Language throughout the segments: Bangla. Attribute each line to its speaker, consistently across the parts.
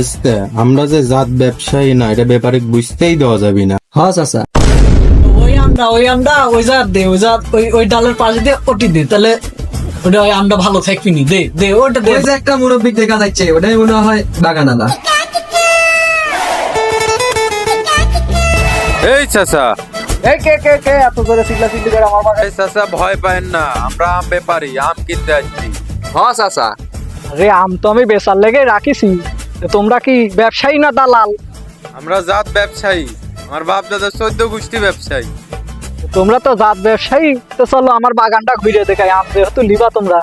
Speaker 1: ভাইস্তে আমরা যে জাত ব্যবসায়ী না এটা ব্যাপারে বুঝতেই দেওয়া যাবে না।
Speaker 2: হ্যাঁ চাচা।
Speaker 3: ওই আমটা ওই আমটা ওই জাত দে ওই জাত ওই ওই ডালের পাশে দিয়ে ওটি দে তাহলে ওটা ওই আমটা ভালো থাকবি নি। দে দে ওটা দে।
Speaker 2: যে একটা মুরব্বী দেখা যাচ্ছে ওটাই মনে হয় বাগান আদা
Speaker 4: এই চাচা।
Speaker 3: এই কে কে কে এত করে চিল্লা চিল্লি করে আমার বাগানে
Speaker 4: এই চাচা ভয় পায়েন না আমরা আম ব্যাপারী আম কিনতে আসছি।
Speaker 2: হ্যাঁ চাচা।
Speaker 3: আরে আম তো আমি বেচার লেগে রাখিছি। তোমরা কি ব্যবসায়ী না দালাল?
Speaker 4: আমরা জাত ব্যবসায়ী। আমার বাপ দাদা চোদ্দ গোষ্ঠী ব্যবসায়ী।
Speaker 3: তোমরা তো জাত ব্যবসায়ী তো চলো আমার বাগানটা ঘুরে দেখাই আম যেহেতু লিবা তোমরা।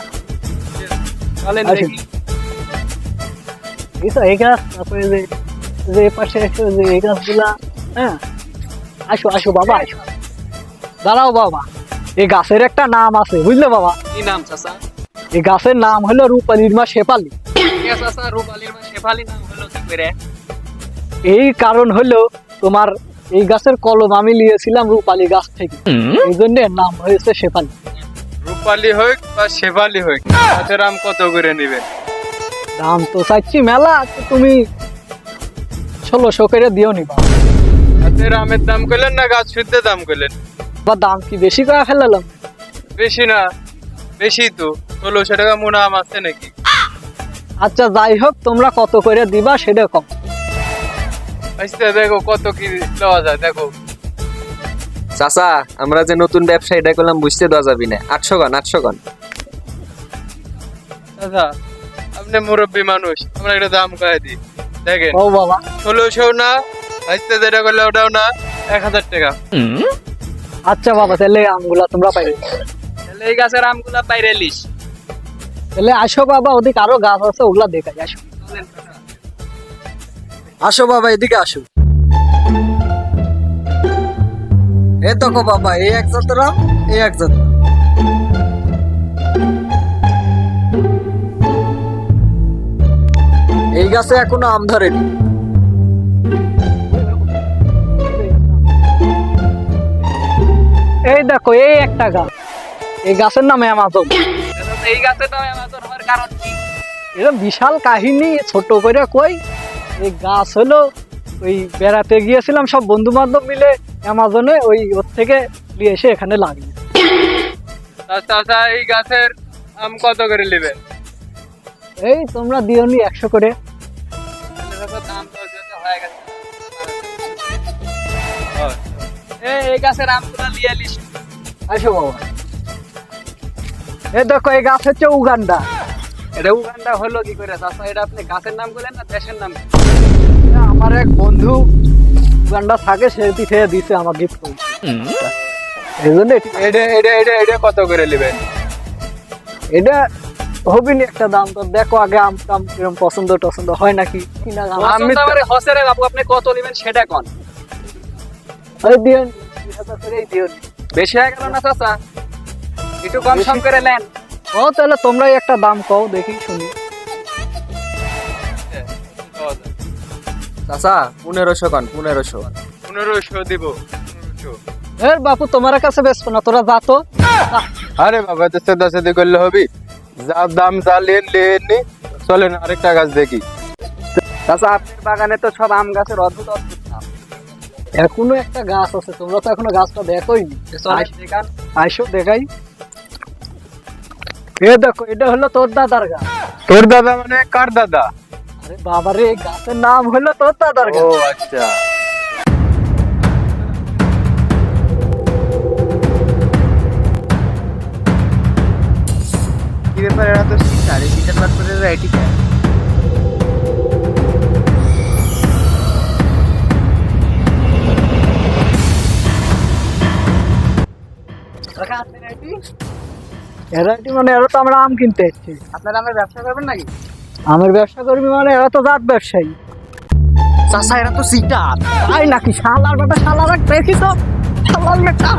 Speaker 4: দেখি।
Speaker 3: এই তো এই গাছ তারপরে যে যে পাশে যে এই গাছগুলা হ্যাঁ? আসো আসো বাবা আসো। দাঁড়াও বাবা। এই গাছের একটা নাম আছে বুঝলে বাবা?
Speaker 2: কি নাম চাচা?
Speaker 3: এই গাছের নাম হলো রূপালির মা শেপালি
Speaker 2: কে চাচা রূপালীর মা শেফালি নাম হলো কি করে?
Speaker 3: এই কারণ হলো তোমার এই গাছের কলম আমি নিয়েছিলাম রূপালি গাছ থেকে। এই জন্য নাম হয়েছে শেফালি।
Speaker 4: রূপালি হোক বা শেফালি হোক গাছের আম কত করে নিবে?
Speaker 3: দাম তো চাইছি মেলা তুমি ষোলোশো করে দিও
Speaker 4: নিবা আমের দাম করলেন না গাছ শুদ্ধে দাম করলেন
Speaker 3: বা দাম কি বেশি করে ফেলালাম?
Speaker 4: বেশি না বেশি তো ষোলোশো টাকা মোনা আম আছে নাকি?
Speaker 3: আচ্ছা যাই হোক তোমরা কত করে দিবা সেটা কম
Speaker 4: আচ্ছা দেখো কত কি দেওয়া যায় দেখো।
Speaker 2: চাচা আমরা যে নতুন ব্যবসা এটা করলাম বুঝতে দেওয়া যাবি না। আটশো গান আটশো গান
Speaker 4: দাদা আপনি মুরব্বী মানুষ আমরা একটা দাম কয়ে দিই। দেখেন
Speaker 3: ও বাবা।
Speaker 4: ষোলোশো না আজকে যেটা করলে ওটাও না এক হাজার টাকা।
Speaker 3: আচ্ছা বাবা তাহলে আমগুলা তোমরা পাইবে।
Speaker 2: তাহলে এই গাছের আমগুলা পাইরে লিস।
Speaker 3: তাহলে আসো বাবা ওদিকে আরও গাছ আছে ওগুলা দেখাই আসো।
Speaker 2: আসো বাবা এদিকে আসো। এ দেখো বাবা এই এক এই এক এই গাছে এখনও আম ধরেনি।
Speaker 3: এই দেখো এই একটা গাছ। এই গাছের নাম অ্যামাজন।
Speaker 2: এই গাছে তো হওয়ার কারণ কি?
Speaker 3: এটা বিশাল কাহিনী ছোট করে কই। এই গাছ হলো ওই বেড়াতে গিয়েছিলাম সব বন্ধু বান্ধব মিলে অ্যামাজনে ওই ওর থেকে নিয়ে এসে এখানে লাগিয়ে।
Speaker 4: আচ্ছা আচ্ছা এই গাছের আম কত করে নেবেন
Speaker 3: এই তোমরা দিও নি একশো করে।
Speaker 2: দাম তো হয়ে গেছে। এই এই গাছের আমগুলা লিয়ে লিস
Speaker 3: আসো বাবা। এই দেখো এই গাছ হচ্ছে উগান্ডা।
Speaker 2: এটা উগান্ডা হলো কি করে? চাচা এটা আপনি গাছের নাম বলেন না দেশের নাম?
Speaker 3: আমার এক বন্ধু উগান্ডা থাকে সে পিঠে দিছে আমার গিফট এই জন্য এটা
Speaker 4: এটা এটা এটা কত করে নেবেন
Speaker 3: এটা হবি নি একটা দাম তো দেখো আগে আম টাম কিরম পছন্দ টছন্দ হয় নাকি? কিনা
Speaker 4: আমি তো-
Speaker 2: আমি হসেরে বাবু আপনি কত নেবেন সেটা কোন?
Speaker 3: ওই দিও নি, দুই হাজার করেই দিও
Speaker 2: বেশি হয়ে গেল না চাচা? একটু কম সম করে নেন।
Speaker 3: ও তাহলে তোমরাই একটা দাম কও দেখি শুনি।
Speaker 2: চাচা পনেরোশো কন পনেরোশো।
Speaker 4: পনেরোশো দিব।
Speaker 3: এর বাপু তোমার কাছে বেসবো না তোরা যা তো।
Speaker 4: আরে বাবা তো সেদা সেদি করলে হবি? যা দাম যা লেন লেন চলেন আরেকটা গাছ দেখি।
Speaker 2: চাচা আপনার বাগানে তো সব আম গাছের অদ্ভুত অদ্ভুত
Speaker 3: এখনও একটা গাছ আছে তোমরা তো এখনও গাছটা দেখোই আইসো দেখাই। এ দেখো এটা হলো তোর দাদার গাছ
Speaker 4: তোর দাদা মানে কার দাদা
Speaker 3: আরে বাবারে এই গাছের নাম হলো তোর দাদার
Speaker 4: ও
Speaker 3: গাছ
Speaker 4: আচ্ছা
Speaker 2: কি ব্যাপার এরা তো সিটার এই সিটার বাদ করে এটি
Speaker 3: এরা কি মানে এরা তো আমরা আম কিনতে এসেছি।
Speaker 2: আপনারা আমার ব্যবসা করবেন নাকি?
Speaker 3: আমের ব্যবসা করবি মানে এরা তো জাত ব্যবসায়ী।
Speaker 2: চাষা এরা তো সিটা
Speaker 3: তাই নাকি? শালার ব্যাপার শালার দেখি তো? শালার বেটা